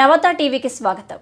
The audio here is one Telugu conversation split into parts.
నవత టీవీకి స్వాగతం.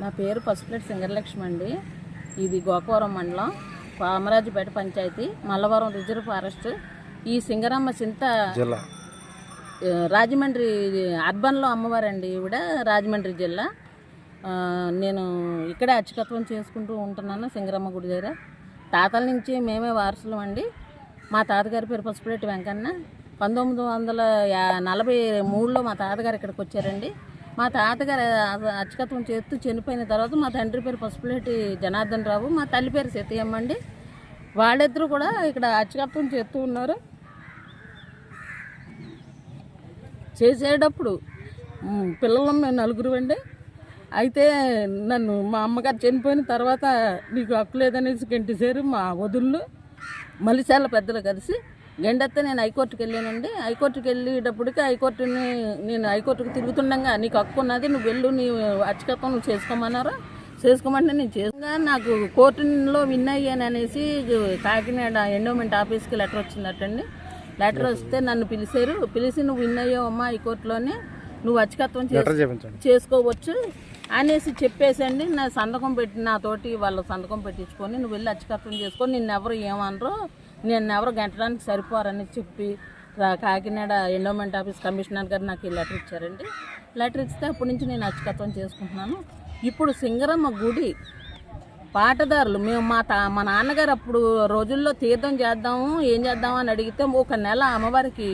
నా పేరు పసుపులేటి సింగరలక్ష్మి అండి. ఇది గోకవరం మండలం కామరాజుపేట పంచాయతీ మల్లవరం రిజర్వ్ ఫారెస్ట్. ఈ సింగరమ్మ చింత రాజమండ్రి అర్బన్లో అమ్మవారండి ఈవిడ రాజమండ్రి జిల్లా. నేను ఇక్కడే అర్చకత్వం చేసుకుంటూ ఉంటున్నాను సింగరమ్మ గుడి దగ్గర. తాతల నుంచి మేమే వారసులం అండి. మా తాతగారి పేరు పసుపులేటి వెంకన్న. పంతొమ్మిది వందల నలభై మూడులో మా తాతగారు ఇక్కడికి వచ్చారండి. మా తాతగారు అచ్చకత్వం చేస్తూ చనిపోయిన తర్వాత మా తండ్రి పేరు పసుపులేటి జనార్దన్ రావు మా తల్లి పేరు సీతయ్యమ్మ అండి. వాళ్ళిద్దరూ కూడా ఇక్కడ అచ్చకత్వం చేస్తూ ఉన్నారు. చేసేటప్పుడు పిల్లలం మేము నలుగురు అండి. అయితే నన్ను మా అమ్మగారు చనిపోయిన తర్వాత నీకు హక్కు లేదనేసి గంటసేరు మా వదుళ్ళు మలిశాల పెద్దలు కలిసి గండెత్తే నేను హైకోర్టుకి వెళ్ళానండి. హైకోర్టుకి వెళ్ళేటప్పటికి హైకోర్టుని నేను హైకోర్టుకు తిరుగుతుండగా నీకు హక్కు ఉన్నది నువ్వు వెళ్ళు నీ అర్చకత్వం నువ్వు చేసుకోమన్నారు? చేసుకోమంటే నేను చేసుగా నాకు కోర్టులో విన్ అయ్యాను అనేసి కాకినాడ ఎండోమెంట్ ఆఫీస్కి లెటర్ వచ్చిందటండి. లెటర్ వస్తే నన్ను పిలిచారు. పిలిచి నువ్వు విన్ అయ్యావమ్మా ఈ కోర్టులోనే నువ్వు చేపించండి. చేసుకోవచ్చు అనేసి చెప్పేసండి. నా సంతకం పెట్టి నాతోటి వాళ్ళ సంతకం పెట్టించుకొని నువ్వు వెళ్ళి అర్చకత్వం చేసుకొని నిన్ను ఎవరు ఏమనరు. నేను ఎవరు గంటడానికి సరిపోరని చెప్పి కాకినాడ ఎండోమెంట్ ఆఫీస్ కమిషనర్ గారు నాకు ఈ లెటర్ ఇచ్చారండి. లెటర్ ఇస్తే అప్పటి నుంచి నేను అచ్చకత్వం చేసుకుంటున్నాను. ఇప్పుడు సింగరమ్మ గుడి పాటదారులు మేము మా తా మా నాన్నగారు అప్పుడు రోజుల్లో తీర్థం చేద్దాము ఏం చేద్దాము అని అడిగితే ఒక నెల అమ్మవారికి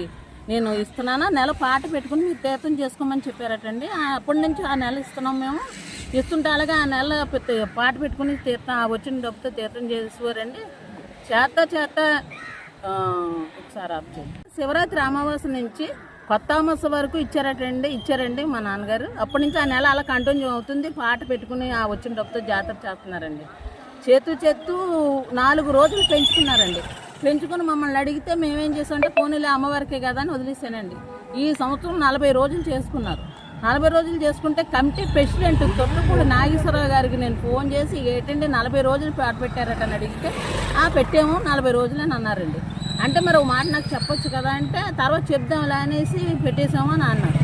నేను ఇస్తున్నాను నెల పాట పెట్టుకుని మీరు తీర్థం చేసుకోమని చెప్పారటండి. అప్పటి నుంచి ఆ నెల ఇస్తున్నాం మేము. ఇస్తుంటే అలాగే ఆ నెల పాట పెట్టుకుని తీర్థం వచ్చిన డబ్బుతో తీర్థం చేసేవారండి. చేత చేత ఒకసారి ఆపు శివరాత్రి అమావాస్య నుంచి కొత్త అమావాస్య వరకు ఇచ్చారటండి ఇచ్చారండి మా నాన్నగారు. అప్పటి నుంచి ఆ నెల అలా కంటిన్యూ అవుతుంది. పాట పెట్టుకుని ఆ వచ్చిన డబ్బుతో జాతర చేస్తున్నారండి. చేతు చేతు నాలుగు రోజులు పెంచుకున్నారండి పెంచుకుని మమ్మల్ని అడిగితే మేమేం చేసామంటే పోనీలే అమ్మవారికే కదా అని వదిలేసానండి ఈ సంవత్సరం నలభై రోజులు చేసుకున్నారు. నలభై రోజులు చేసుకుంటే కమిటీ ప్రెసిడెంట్ తొట్టపూడి నాగేశ్వరరావు గారికి నేను ఫోన్ చేసి ఏటండి నలభై రోజులు పాటు పెట్టారట అని అడిగితే ఆ పెట్టాము నలభై రోజులు అని అన్నారండి. అంటే మరి ఒక మాట నాకు చెప్పొచ్చు కదా అంటే తర్వాత చెప్దాంలే అనేసి పెట్టేశాము అని అన్నారు.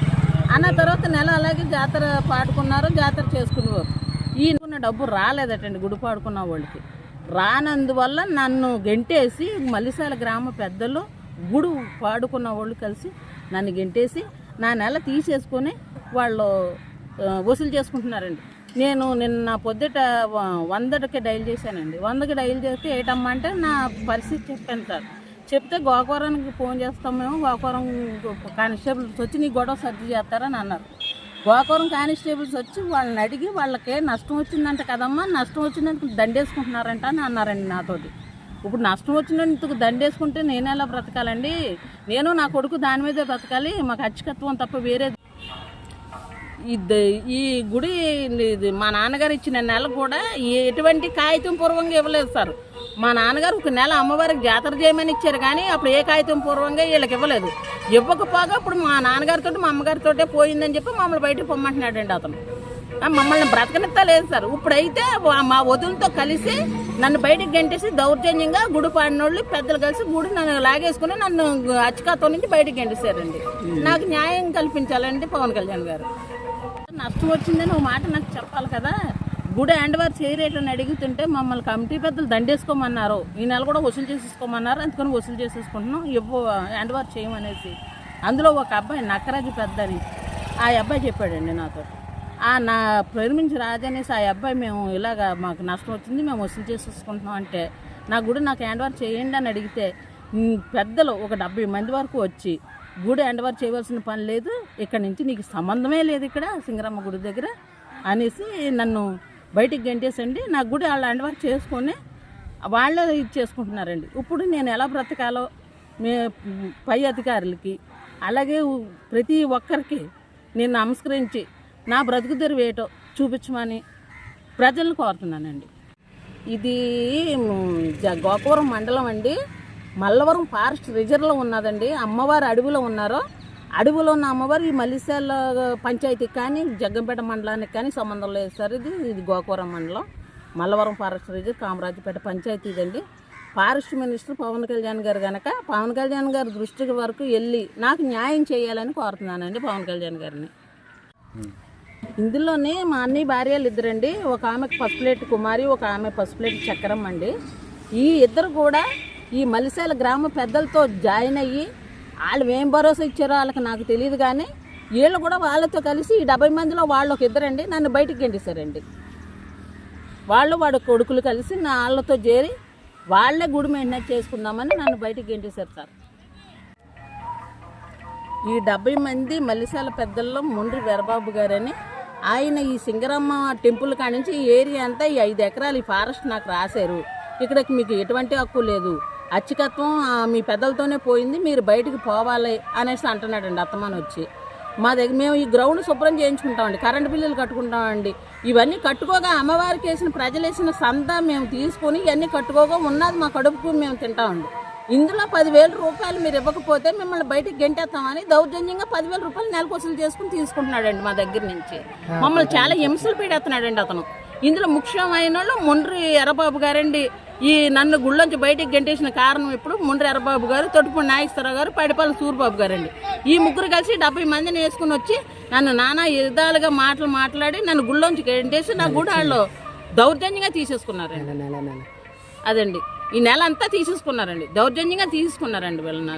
అన్న తర్వాత నెల అలాగే జాతర పాడుకున్నారు జాతర చేసుకునేవారు. ఈయనకున్న డబ్బు రాలేదటండి గుడి పాడుకున్న వాళ్ళకి. రానందువల్ల నన్ను గెంటేసి మల్లిసాల గ్రామ పెద్దలు గుడు పాడుకున్న వాళ్ళు కలిసి నన్ను గెంటేసి నా నెల తీసేసుకొని వాళ్ళు వసూలు చేసుకుంటున్నారండి. నేను నిన్న పొద్దుట వందకి డైల్ చేశానండి. వందకి డైల్ చేస్తే ఏటమ్మా అంటే నా పరిస్థితి చెప్పాను సార్. చెప్తే గోకవరానికి ఫోన్ చేస్తాం మేము గోకవరం కానిస్టేబుల్స్ వచ్చి నీ గొడవ సర్ది చేస్తారని అన్నారు. గోకవరం కానిస్టేబుల్స్ వచ్చి వాళ్ళని అడిగి వాళ్ళకే నష్టం వచ్చిందంట కదమ్మా నష్టం వచ్చినందుకు దండేసుకుంటున్నారంట అని అన్నారండి నాతోటి. ఇప్పుడు నష్టం వచ్చినందుకు దండేసుకుంటే నేను ఎలా బ్రతకాలండి? నేను నా కొడుకు దాని మీదే బ్రతకాలి మాకు అచ్చకత్వం తప్ప వేరే ఇది ఈ గుడి ఇది మా నాన్నగారు ఇచ్చిన నెల కూడా ఎటువంటి కాగితం పూర్వంగా ఇవ్వలేదు సార్. మా నాన్నగారు ఒక నెల అమ్మవారికి జాతర చేయమని ఇచ్చారు కానీ అప్పుడు ఏ కాగితం పూర్వంగా వీళ్ళకి ఇవ్వలేదు. ఇవ్వకపోగా ఇప్పుడు మా నాన్నగారితో మా అమ్మగారితోటే పోయిందని చెప్పి మమ్మల్ని బయటకు పొమ్మంటున్నాడండి అతను. మమ్మల్ని బ్రతకనిస్తా లేదు సార్. ఇప్పుడైతే మా వదులతో కలిసి నన్ను బయటికి గంటేసి దౌర్జన్యంగా గుడి పాడినోళ్ళు పెద్దలు కలిసి గుడి నన్ను లాగేసుకుని నన్ను అచ్చికాతో నుంచి బయటికి గంటేశారండి. నాకు న్యాయం కల్పించాలండి పవన్ కళ్యాణ్ గారు. నష్టం వచ్చిందని ఒక మాట నాకు చెప్పాలి కదా. గుడి హ్యాండ్ వార్ చేయరేట్లని అడుగుతుంటే మమ్మల్ని కమిటీ పెద్దలు దండేసుకోమన్నారు. ఈ నెల కూడా వసూలు చేసేసుకోమన్నారు. అందుకని వసూలు చేసేసుకుంటున్నాం. ఇవ్వ హ్యాండ్ వార్ చేయమనేసి అందులో ఒక అబ్బాయి నక్కరాజు పెద్దని. ఆ అబ్బాయి చెప్పాడండి నాతో. ఆ నా ప్రేమించి రాజనేసి ఆ అబ్బాయి మేము ఇలాగ మాకు నష్టం వచ్చింది మేము వసూలు చేసేసుకుంటున్నాం అంటే నా గుడి నాకు హ్యాండ్ వార్ చేయండి అని అడిగితే పెద్దలు ఒక డెబ్బై మంది వరకు వచ్చి గుడి హ్యాండ్ చేయవలసిన పని లేదు. ఇక్కడ నుంచి నీకు సంబంధమే లేదు ఇక్కడ సింగరమ్మ గుడి దగ్గర అనేసి నన్ను బయటికి గంటేసండి. నా గుడి వాళ్ళ హ్యాండ్ చేసుకొని వాళ్ళే ఇది చేసుకుంటున్నారండి. ఇప్పుడు నేను ఎలా బ్రతకాలో మే పై అధికారులకి అలాగే ప్రతి ఒక్కరికి నేను నమస్కరించి నా బ్రతుకు తెరువు ఏటో చూపించమని ప్రజలను కోరుతున్నానండి. ఇది జ- గోకవరం మండలం అండి. మల్లవరం ఫారెస్ట్ రిజర్వ్లో ఉన్నదండి. అమ్మవారు అడవిలో ఉన్నారు. అడవిలో ఉన్న అమ్మవారు ఈ మల్లిశాల పంచాయతీకి కానీ జగ్గంపేట మండలానికి కానీ సంబంధం లేదు సార్. ఇది ఇది గోకవరం మండలం. మల్లవరం ఫారెస్ట్ రిజర్వ్ కామరాజుపేట పంచాయతీ ఇదండి. ఫారెస్ట్ మినిస్టర్ పవన్ కళ్యాణ్ గారు కనుక పవన్ కళ్యాణ్ గారి దృష్టికి వరకు వెళ్ళి నాకు న్యాయం చేయాలని కోరుతున్నానండి పవన్ కళ్యాణ్ గారిని. ఇందులోనే మా అన్నయ్య భార్యలు ఇద్దరండి. ఒక ఆమెకు పసుపులేటి కుమారి ఒక ఆమె పసుపులేటి చక్రం అండి. ఈ ఇద్దరు కూడా ఈ మలిశాల గ్రామ పెద్దలతో జాయిన్ అయ్యి వాళ్ళు ఏం భరోసా ఇచ్చారో వాళ్ళకి నాకు తెలియదు కానీ వీళ్ళు కూడా వాళ్ళతో కలిసి ఈ డెబ్బై మందిలో వాళ్ళు ఒక ఇద్దరండి నన్ను బయటికి గెంటేశారండి. వాళ్ళు వాడు కొడుకులు కలిసి నా వాళ్ళతో చేరి వాళ్ళే గుడి మెయింటెనెన్స్ చేసుకుందామని నన్ను బయటికి గెంటేశారు సార్. ఈ డెబ్బై మంది మలిశాల పెద్దల్లో ముండ్రి వీరబాబు గారని ఆయన ఈ సింగరమ్మ టెంపుల్ కాడ నుంచి ఈ ఏరియా అంతా ఈ ఐదు ఎకరాలు ఈ ఫారెస్ట్ నాకు రాశారు. ఇక్కడికి మీకు ఎటువంటి హక్కు లేదు. అచ్చికత్వం మీ పెద్దలతోనే పోయింది మీరు బయటికి పోవాలి అనేసి అంటున్నాడండి అత్తమాని వచ్చి. మా దగ్గర మేము ఈ గ్రౌండ్ శుభ్రం చేయించుకుంటామండి కరెంటు బిల్లులు కట్టుకుంటామండి. ఇవన్నీ కట్టుకోగా అమ్మవారికి వేసిన ప్రజలు వేసిన సంద మేము తీసుకొని ఇవన్నీ కట్టుకోగా ఉన్నది మా కడుపుకు మేము తింటామండి. ఇందులో పదివేల రూపాయలు మీరు ఇవ్వకపోతే మిమ్మల్ని బయటికి గెంటేస్తామని దౌర్జన్యంగా పదివేల రూపాయలు నెలకు వసూలు చేసుకుని తీసుకుంటున్నాడండి మా దగ్గర నుంచి. మమ్మల్ని చాలా హింసలు పీడేస్తున్నాడండి అతను. ఇందులో ముఖ్యమైన వాళ్ళు ముండ్రి ఎర్రబాబు గారండి. ఈ నన్ను గుళ్ళొంచి బయటికి గెంటేసిన కారణం ఇప్పుడు ముండ్రి ఎర్రబాబు గారు తొట్టుపూడి నాగేశ్వరరావు గారు పడిపల్లి సూరిబాబు గారండి. ఈ ముగ్గురు కలిసి డెబ్బై మందిని వేసుకుని వచ్చి నన్ను నానా విధాలుగా మాటలు మాట్లాడి నన్ను గుళ్ళొంచి గెంటేసి నా గుడి వాళ్ళు దౌర్జన్యంగా తీసేసుకున్నారండి. అదండి. ఈ నెల అంతా తీసేసుకున్నారండి. దౌర్జన్యంగా తీసుకున్నారండి వీళ్ళని